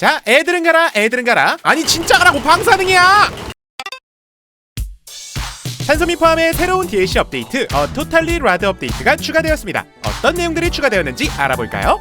자, 애들은 가라, 애들은 가라. 아니 진짜 가라고 방사능이야. 산소미 포함의 새로운 DLC 업데이트, 어 토탈리 라드 업데이트가 추가되었습니다. 어떤 내용들이 추가되었는지 알아볼까요?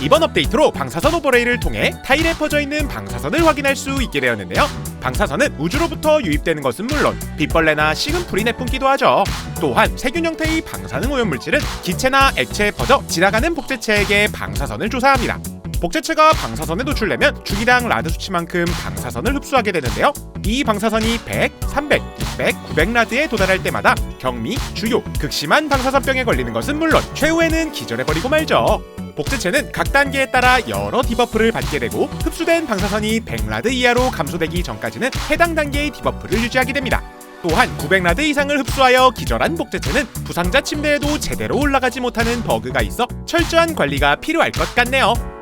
이번 업데이트로 방사선 오버레이를 통해 타일에 퍼져 있는 방사선을 확인할 수 있게 되었는데요. 방사선은 우주로부터 유입되는 것은 물론 빛벌레나 식은 불이 내뿜기도 하죠. 또한 세균 형태의 방사능 오염물질은 기체나 액체에 퍼져 지나가는 복제체에게 방사선을 조사합니다. 복제체가 방사선에 노출되면 주기당 라드 수치만큼 방사선을 흡수하게 되는데요. 이 방사선이 100, 300, 600, 900라드에 도달할 때마다 경미, 주요, 극심한 방사선병에 걸리는 것은 물론 최후에는 기절해버리고 말죠. 복제체는 각 단계에 따라 여러 디버프를 받게 되고 흡수된 방사선이 100라드 이하로 감소되기 전까지는 해당 단계의 디버프를 유지하게 됩니다. 또한 900라드 이상을 흡수하여 기절한 복제체는 부상자 침대에도 제대로 올라가지 못하는 버그가 있어 철저한 관리가 필요할 것 같네요.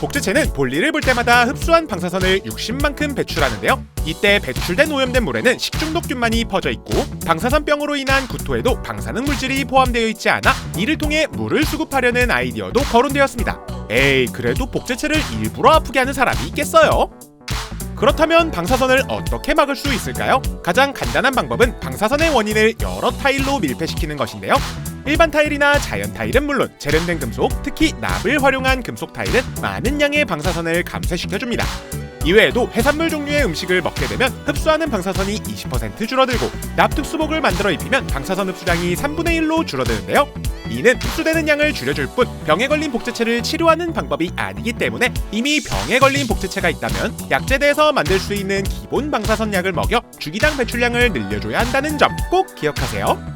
복제체는 볼일을 볼 때마다 흡수한 방사선을 60만큼 배출하는데요. 이때 배출된 오염된 물에는 식중독균만이 퍼져 있고 방사선병으로 인한 구토에도 방사능 물질이 포함되어 있지 않아 이를 통해 물을 수급하려는 아이디어도 거론되었습니다. 에이 그래도 복제체를 일부러 아프게 하는 사람이 있겠어요? 그렇다면 방사선을 어떻게 막을 수 있을까요? 가장 간단한 방법은 방사선의 원인을 여러 타일로 밀폐시키는 것인데요. 일반 타일이나 자연 타일은 물론 재련된 금속, 특히 납을 활용한 금속 타일은 많은 양의 방사선을 감쇄시켜줍니다. 이외에도 해산물 종류의 음식을 먹게 되면 흡수하는 방사선이 20% 줄어들고 납특수복을 만들어 입히면 방사선 흡수량이 3분의 1로 줄어드는데요. 이는 흡수되는 양을 줄여줄 뿐 병에 걸린 복제체를 치료하는 방법이 아니기 때문에 이미 병에 걸린 복제체가 있다면 약제대에서 만들 수 있는 기본 방사선 약을 먹여 주기당 배출량을 늘려줘야 한다는 점 꼭 기억하세요.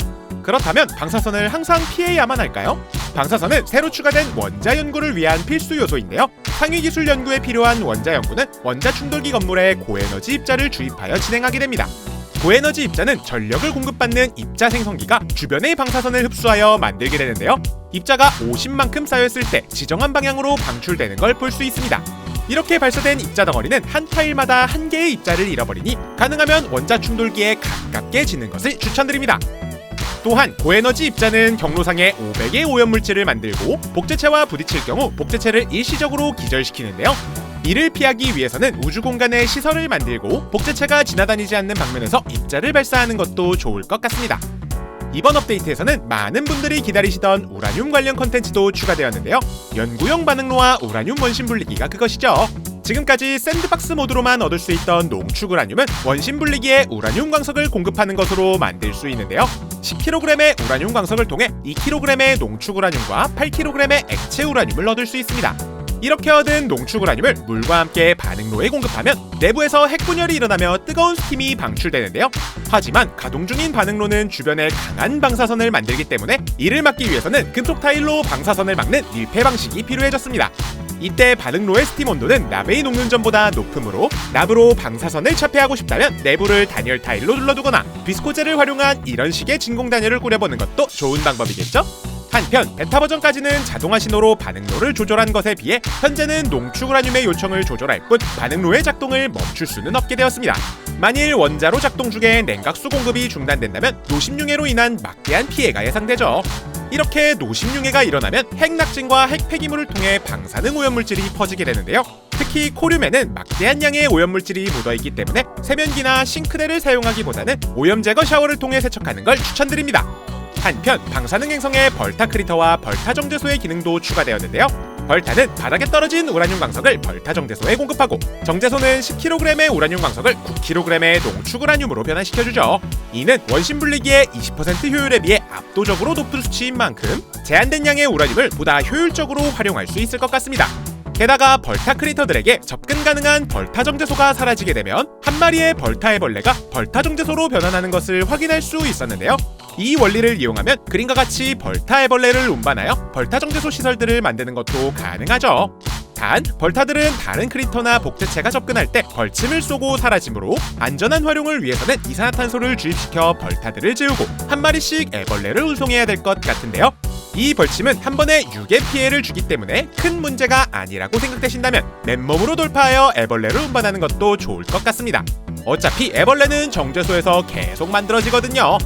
그렇다면 방사선을 항상 피해야만 할까요? 방사선은 새로 추가된 원자 연구를 위한 필수 요소인데요. 상위 기술 연구에 필요한 원자 연구는 원자 충돌기 건물에 고에너지 입자를 주입하여 진행하게 됩니다. 고에너지 입자는 전력을 공급받는 입자 생성기가 주변의 방사선을 흡수하여 만들게 되는데요. 입자가 50만큼 쌓였을 때 지정한 방향으로 방출되는 걸 볼 수 있습니다. 이렇게 발사된 입자 덩어리는 한 타일마다 한 개의 입자를 잃어버리니 가능하면 원자 충돌기에 가깝게 짓는 것을 추천드립니다. 또한 고에너지 입자는 경로상에 500의 오염물질을 만들고 복제체와 부딪힐 경우 복제체를 일시적으로 기절시키는데요. 이를 피하기 위해서는 우주 공간에 시설을 만들고 복제체가 지나다니지 않는 방면에서 입자를 발사하는 것도 좋을 것 같습니다. 이번 업데이트에서는 많은 분들이 기다리시던 우라늄 관련 컨텐츠도 추가되었는데요. 연구용 반응로와 우라늄 원심 분리기가 그것이죠. 지금까지 샌드박스 모드로만 얻을 수 있던 농축 우라늄은 원심 분리기에 우라늄 광석을 공급하는 것으로 만들 수 있는데요. 10kg의 우라늄 광석을 통해 2kg의 농축 우라늄과 8kg의 액체 우라늄을 얻을 수 있습니다. 이렇게 얻은 농축 우라늄을 물과 함께 반응로에 공급하면 내부에서 핵분열이 일어나며 뜨거운 스팀이 방출되는데요. 하지만 가동 중인 반응로는 주변에 강한 방사선을 만들기 때문에 이를 막기 위해서는 금속 타일로 방사선을 막는 밀폐 방식이 필요해졌습니다. 이때 반응로의 스팀 온도는 납의 녹는 점보다 높으므로 납으로 방사선을 차폐하고 싶다면 내부를 단열 타일로 둘러두거나 비스코제를 활용한 이런 식의 진공 단열을 꾸려보는 것도 좋은 방법이겠죠? 한편 베타 버전까지는 자동화 신호로 반응로를 조절한 것에 비해 현재는 농축 우라늄의 요청을 조절할 뿐 반응로의 작동을 멈출 수는 없게 되었습니다. 만일 원자로 작동 중에 냉각수 공급이 중단된다면 노심융해로 인한 막대한 피해가 예상되죠. 이렇게 노심융해가 일어나면 핵낙진과 핵폐기물을 통해 방사능 오염물질이 퍼지게 되는데요. 특히 코륨에는 막대한 양의 오염물질이 묻어있기 때문에 세면기나 싱크대를 사용하기보다는 오염 제거 샤워를 통해 세척하는 걸 추천드립니다. 한편 방사능 행성의 벌타 크리터와 벌타 정제소의 기능도 추가되었는데요. 벌타는 바닥에 떨어진 우라늄 광석을 벌타 정제소에 공급하고 정제소는 10kg의 우라늄 광석을 9kg의 농축 우라늄으로 변환시켜주죠. 이는 원심 분리기의 20% 효율에 비해 압도적으로 높은 수치인 만큼 제한된 양의 우라늄을 보다 효율적으로 활용할 수 있을 것 같습니다. 게다가 벌타 크리터들에게 접근 가능한 벌타 정제소가 사라지게 되면 한 마리의 벌타 애벌레가 벌타 정제소로 변환하는 것을 확인할 수 있었는데요. 이 원리를 이용하면 그림과 같이 벌타 애벌레를 운반하여 벌타 정제소 시설들을 만드는 것도 가능하죠. 단 벌타들은 다른 크리터나 복제체가 접근할 때 벌침을 쏘고 사라지므로 안전한 활용을 위해서는 이산화탄소를 주입시켜 벌타들을 재우고 한 마리씩 애벌레를 운송해야 될 것 같은데요. 이 벌침은 한 번에 6의 피해를 주기 때문에 큰 문제가 아니라고 생각되신다면 맨몸으로 돌파하여 애벌레를 운반하는 것도 좋을 것 같습니다. 어차피 애벌레는 정제소에서 계속 만들어지거든요.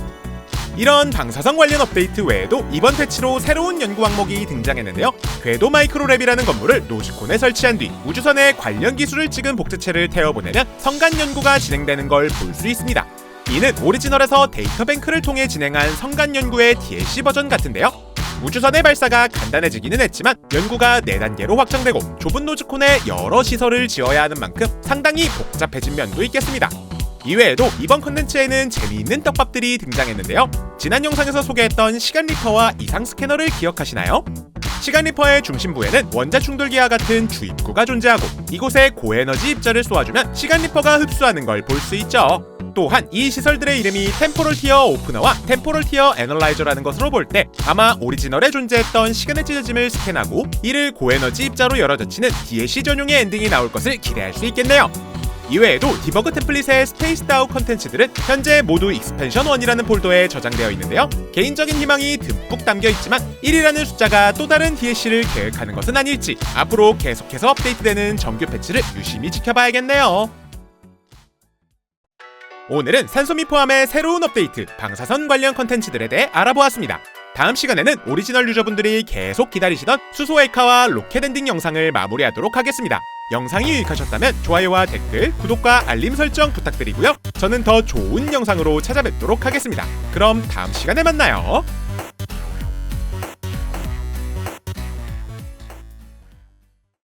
이런 방사성 관련 업데이트 외에도 이번 패치로 새로운 연구 항목이 등장했는데요. 궤도 마이크로랩이라는 건물을 노즈콘에 설치한 뒤 우주선에 관련 기술을 찍은 복제체를 태워보내면 성간 연구가 진행되는 걸 볼 수 있습니다. 이는 오리지널에서 데이터뱅크를 통해 진행한 성간 연구의 DLC 버전 같은데요. 우주선의 발사가 간단해지기는 했지만 연구가 4단계로 확장되고 좁은 노즈콘에 여러 시설을 지어야 하는 만큼 상당히 복잡해진 면도 있겠습니다. 이외에도 이번 컨텐츠에는 재미있는 떡밥들이 등장했는데요. 지난 영상에서 소개했던 시간 리퍼와 이상 스캐너를 기억하시나요? 시간 리퍼의 중심부에는 원자 충돌기와 같은 주입구가 존재하고 이곳에 고에너지 입자를 쏘아주면 시간 리퍼가 흡수하는 걸 볼 수 있죠. 또한 이 시설들의 이름이 템포럴 티어 오프너와 템포럴 티어 애널라이저라는 것으로 볼 때 아마 오리지널에 존재했던 시간의 찢어짐을 스캔하고 이를 고에너지 입자로 열어젖히는 DLC 전용의 엔딩이 나올 것을 기대할 수 있겠네요. 이외에도 디버그 템플릿의 스페이스 다우 컨텐츠들은 현재 모두 익스펜션 1이라는 폴더에 저장되어 있는데요. 개인적인 희망이 듬뿍 담겨 있지만 1이라는 숫자가 또 다른 DLC를 계획하는 것은 아닐지 앞으로 계속해서 업데이트되는 정규 패치를 유심히 지켜봐야겠네요. 오늘은 산소미 포함의 새로운 업데이트, 방사선 관련 컨텐츠들에 대해 알아보았습니다. 다음 시간에는 오리지널 유저분들이 계속 기다리시던 수소 에카와 로켓 엔딩 영상을 마무리하도록 하겠습니다. 영상이 유익하셨다면 좋아요와 댓글, 구독과 알림 설정 부탁드리고요. 저는 더 좋은 영상으로 찾아뵙도록 하겠습니다. 그럼 다음 시간에 만나요.